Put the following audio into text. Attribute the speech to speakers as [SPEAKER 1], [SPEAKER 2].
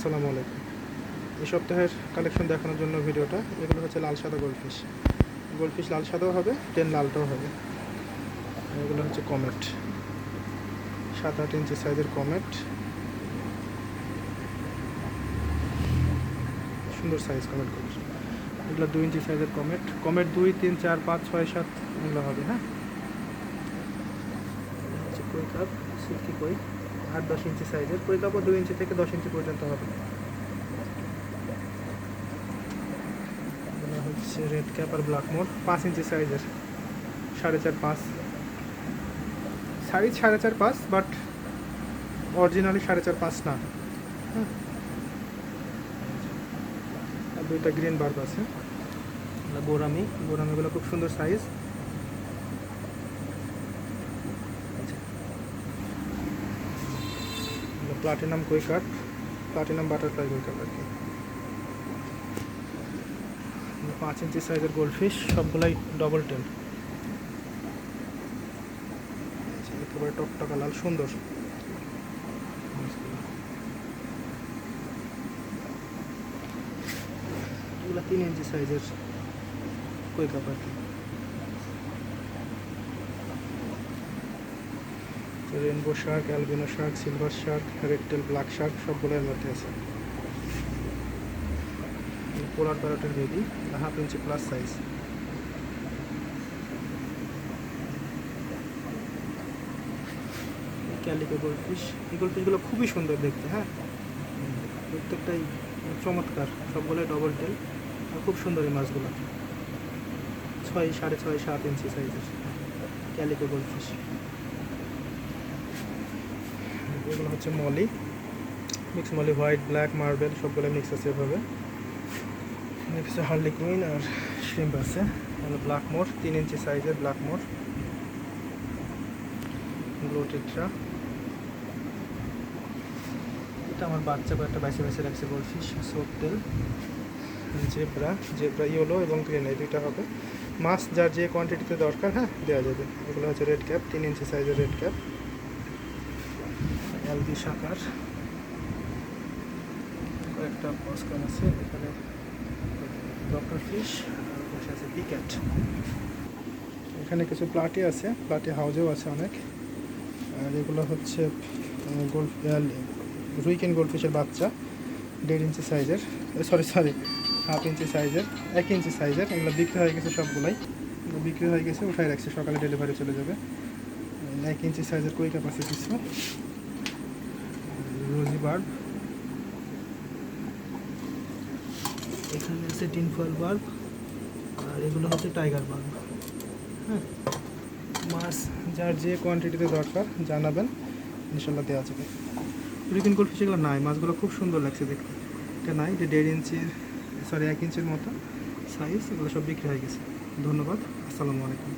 [SPEAKER 1] আসসালামু আলাইকুম। এই সপ্তাহের কালেকশন দেখানোর জন্য ভিডিওটা, এগুলো হচ্ছে লাল সাদা গোল্ডফিশ গোল্ডফিশ লাল সাদাও হবে টেন লালটাও হবে। এগুলো হচ্ছে কমেট সাত আট ইঞ্চি সাইজের কমেট সুন্দর সাইজ কমেট করছে এগুলো দুই ইঞ্চি সাইজের কমেট কমেট দুই, তিন, চার, পাঁচ, ছয়, সাত, এগুলো হবে হ্যাঁ? হচ্ছে কই কাপ? সিল্কি কই? আট দশ ইঞ্চি সাইজের কই কাপও দুই ইঞ্চি থেকে দশ ইঞ্চি পর্যন্ত হবে। হচ্ছে রেড ক্যাপ আর ব্ল্যাক মোড পাঁচ ইঞ্চি সাইজের, সাড়ে চার পাঁচ। সাইজ সাড়ে চার পাঁচ বাট অরিজিনালি সাড়ে চার পাঁচ না। হ্যাঁ দুইটা গ্রিন বার্ব আছে। এগুলো বোরামি, বোরামিগুলো খুব সুন্দর সাইজ প্লাটিনাম কই কাট প্লাটিনাম বাটারফ্লাই কই কাট আর কি। পাঁচ ইঞ্চি সাইজের গোল্ডফিশ সবগুলাই ডবল টেন একেবারে টকটকা লাল সুন্দর। এগুলো তিন ইঞ্চি সাইজের কই কাপ আর কি। Rainbow shark albino shark silver shark red tail black shark সবগুলোর মধ্যে আছে। Polar প্যারটের baby half inch plus size calico goldfish এই গোল্ডফিশগুলো খুবই সুন্দর দেখতে হ্যাঁ? প্রত্যেকটাই চমৎকার, সবগুলোই ডবল টেল আর খুব সুন্দর এই মাছগুলো। ছয়, সাড়ে ছয়, সাত ইঞ্চি সাইজের ক্যালিকো গোল্ডফিশ এগুলো হচ্ছে molly. Mix molly white black marble সবগুলো মিক্স আছে এভাবে। নেক্সট হার্লি কুইন আর শ্রিম্প আছে। এগুলো ব্ল্যাক মোর, তিন ইঞ্চি সাইজের ব্ল্যাক মোর। গ্লোটিট্রা এটা আমার বাচ্চা কয়েকটা বাইসে বাইসে রাখছে goldfish swordtail zebra zebra yellow এবং গ্রিন এই দুইটা হবে। মাছ যার যে কোয়ান্টিটিতে দরকার হ্যাঁ দেওয়া যাবে। এগুলো হচ্ছে রেড ক্যাপ তিন ইঞ্চি সাইজের রেড ক্যাপ এলবি শাকার। কয়েকটা পস্কার আছে, এখানে ডক্টর ফিশ বসে আছে পিক্যাট এখানে কিছু প্লাটি আছে, প্লাটি হাউজেও আছে অনেক। আর এগুলো হচ্ছে গোল্ড রুইকেন গোল্ডফিশের বাচ্চা, দেড় ইঞ্চি সাইজের সরি সরি হাফ ইঞ্চি সাইজের, এক ইঞ্চি সাইজের, এগুলো বিক্রি হয়ে গেছে সবগুলাই। বিক্রি হয়ে গেছে, উঠাই রাখছে, সকালে ডেলিভারি চলে যাবে। এক ইঞ্চি সাইজের কই কাপ আছে বার্ব এখানে আছে টিনফল বার্ব আর এগুলো হচ্ছে টাইগার বার্ব হ্যাঁ? মাছ, যার যে কোয়ান্টিটিতে দরকার, জানাবেন। ইনশাল্লাহ দেওয়া যাবে। রিকিন গোল্ড ফিশগুলো নাই, মাছগুলো খুব সুন্দর লাগছে দেখতে। এটা নাই যে দেড় ইঞ্চির সরি এক ইঞ্চির মতো সাইজ এগুলো সব বিক্রি হয়ে গেছে। ধন্যবাদ, আসসালামু আলাইকুম।